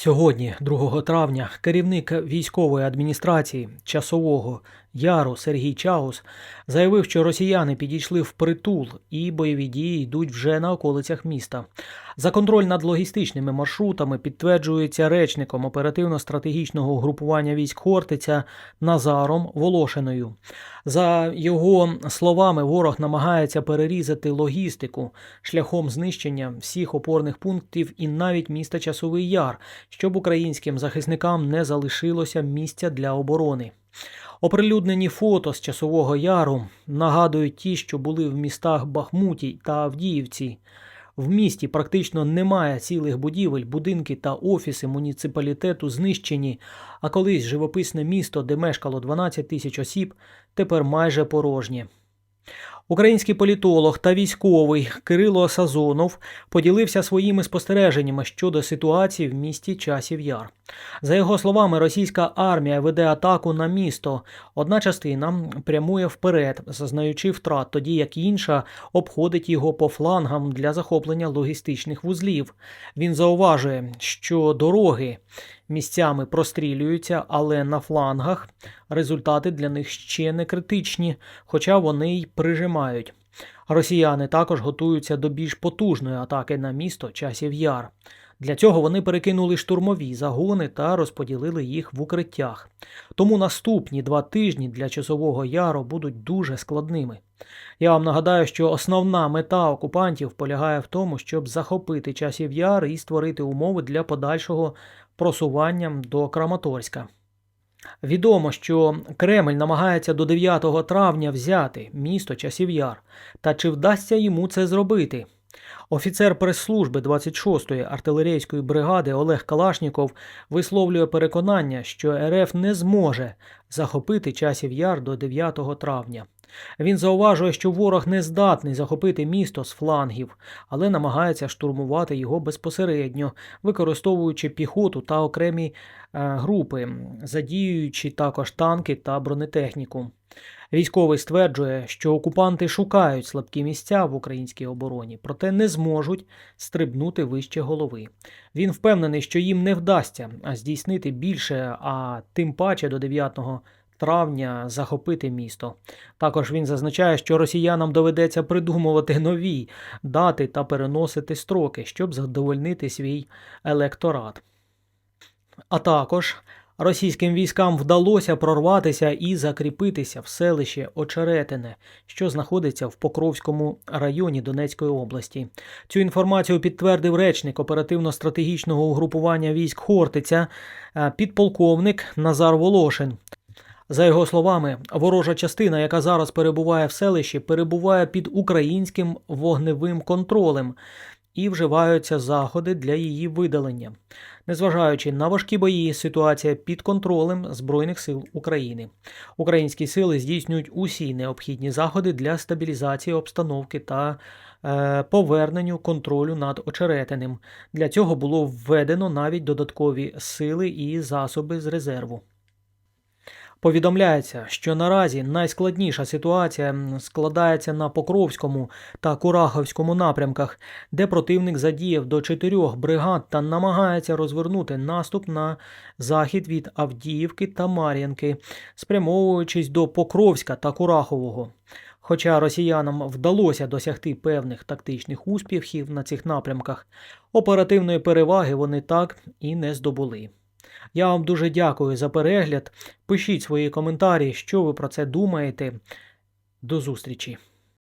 Сьогодні, 2 травня, керівник військової адміністрації часового Яру Сергій Чаус заявив, що росіяни підійшли в притул і бойові дії йдуть вже на околицях міста. За контроль над логістичними маршрутами підтверджується речником оперативно-стратегічного угрупування військ Хортиця Назаром Волошиною. За його словами, ворог намагається перерізати логістику шляхом знищення всіх опорних пунктів і навіть міста Часовий Яр, щоб українським захисникам не залишилося місця для оборони. Оприлюднені фото з часового яру нагадують ті, що були в містах Бахмуті та Авдіївці. В місті практично немає цілих будівель, будинки та офіси муніципалітету знищені, а колись живописне місто, де мешкало 12 тисяч осіб, тепер майже порожнє. Український політолог та військовий Кирило Сазонов поділився своїми спостереженнями щодо ситуації в місті Часів Яр. За його словами, російська армія веде атаку на місто. Одна частина прямує вперед, зазнаючи втрат, тоді як інша обходить його по флангам для захоплення логістичних вузлів. Він зауважує, що дороги місцями прострілюються, але на флангах результати для них ще не критичні, хоча вони й прижимають. Росіяни також готуються до більш потужної атаки на місто часів яр. Для цього вони перекинули штурмові загони та розподілили їх в укриттях. Тому наступні два тижні для часового яру будуть дуже складними. Я вам нагадаю, що основна мета окупантів полягає в тому, щоб захопити часів яр і створити умови для подальшого просування до Краматорська. Відомо, що Кремль намагається до 9 травня взяти місто Часів Яр. Та чи вдасться йому це зробити? Офіцер прес-служби 26-ї артилерійської бригади Олег Калашніков висловлює переконання, що РФ не зможе захопити Часів Яр до 9 травня. Він зауважує, що ворог не здатний захопити місто з флангів, але намагається штурмувати його безпосередньо, використовуючи піхоту та окремі е, групи, задіюючи також танки та бронетехніку. Військовий стверджує, що окупанти шукають слабкі місця в українській обороні, проте не зможуть стрибнути вище голови. Він впевнений, що їм не вдасться здійснити більше, а тим паче до 9 травня захопити місто. Також він зазначає, що росіянам доведеться придумувати нові дати та переносити строки, щоб задовольнити свій електорат. А також російським військам вдалося прорватися і закріпитися в селище Очеретине, що знаходиться в Покровському районі Донецької області. Цю інформацію підтвердив речник оперативно-стратегічного угрупування військ Хортиця, е, підполковник Назар Волошин. За його словами, ворожа частина, яка зараз перебуває в селищі, перебуває під українським вогневим контролем і вживаються заходи для її видалення. Незважаючи на важкі бої, ситуація під контролем Збройних сил України. Українські сили здійснюють усі необхідні заходи для стабілізації обстановки та е, поверненню контролю над очеретиним. Для цього було введено навіть додаткові сили і засоби з резерву. Повідомляється, що наразі найскладніша ситуація складається на Покровському та Кураховському напрямках, де противник задіяв до чотирьох бригад та намагається розвернути наступ на захід від Авдіївки та Мар'їнки, спрямовуючись до Покровська та Курахового. Хоча росіянам вдалося досягти певних тактичних успіхів на цих напрямках, оперативної переваги вони так і не здобули. Я вам дуже дякую за перегляд. Пишіть свої коментарі, що ви про це думаєте. До зустрічі!